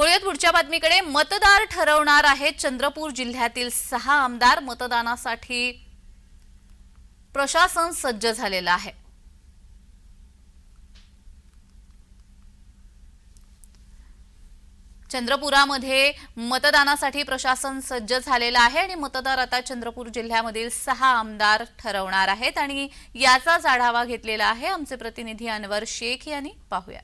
वळूयात पुढच्या बातमीकडे. मतदार ठरवणार आहेत चंद्रपूर जिल्ह्यातील सहा आमदार. मतदानासाठी प्रशासन सज्ज झालेलं आहे. चंद्रपुरामध्ये मतदानासाठी प्रशासन सज्ज झालेलं आहे आणि मतदार आता चंद्रपूर जिल्ह्यामधील सहा आमदार ठरवणार आहेत. आणि याचाच आढावा घेतलेला आहे आमचे प्रतिनिधी अनवर शेख यांनी. पाहूया.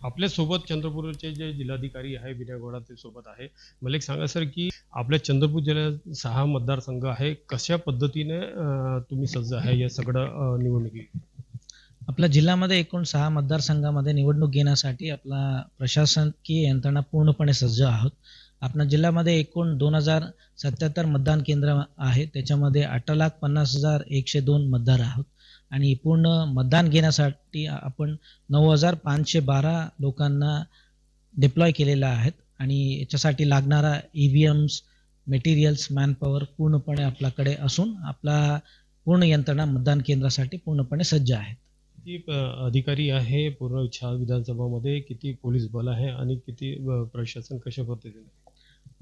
आपल्यासोबत चंद्रपूरचे जे जिल्हाधिकारी आहे विनय गोडा ते सोबत आहे. मला एक सांगा सर की आपल्या चंद्रपूर जिल्ह्यात सहा मतदारसंघ आहे कशा पद्धतीने तुम्ही सज्ज आहे या सगळं निवडणुकी? आपल्या जिल्ह्यामध्ये एकूण सहा मतदारसंघामध्ये निवडणूक घेण्यासाठी आपला प्रशासकीय यंत्रणा पूर्णपणे सज्ज आहोत. आपल्या जिल्ह्यामध्ये एकूण दोन हजार सत्याहत्तर मतदान केंद्र आहे त्याच्यामध्ये अठरा लाख पन्नास हजार एकशे दोन मतदार आहोत. आणि पूर्ण मतदान घेण्यासाठी आपण नऊ हजार पाचशे बारा लोकांना डिप्लॉय केलेलं आहेत. आणि याच्यासाठी लागणारा E V Ms materials manpower पूर्णपणे आपल्याकडे असून आपला पूर्ण यंत्रणा मतदान केंद्रासाठी पूर्णपणे सज्ज आहे किती अधिकारी आहे पूर्ण छा विधानसभामध्ये? किती पोलीस बल आहे आणि किती प्रशासन कशा पद्धतीने?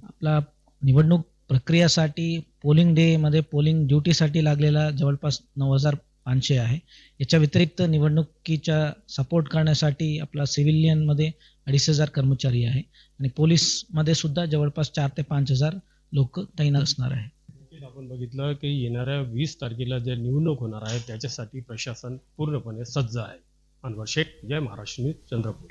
आपला निवडणूक प्रक्रियासाठी पोलिंग डेमध्ये पोलिंग ड्युटीसाठी लागलेला जवळपास नऊ हजार पाचशे आहे. याच्या व्यतिरिक्त निवडणुकीच्या सपोर्ट करण्यासाठी आपला सिव्हिलियनमध्ये अडीच हजार कर्मचारी आहे. आणि पोलीसमध्ये सुद्धा जवळपास चार ते पाच हजार लोक तैनात असणार आहे. आपण बघितलं की येणाऱ्या वीस तारखेला जे निवडणूक होणार आहे त्याच्यासाठी प्रशासन पूर्णपणे सज्ज आहे. अनवर शेख जय महाराष्ट्र न्यूज चंद्रपूर.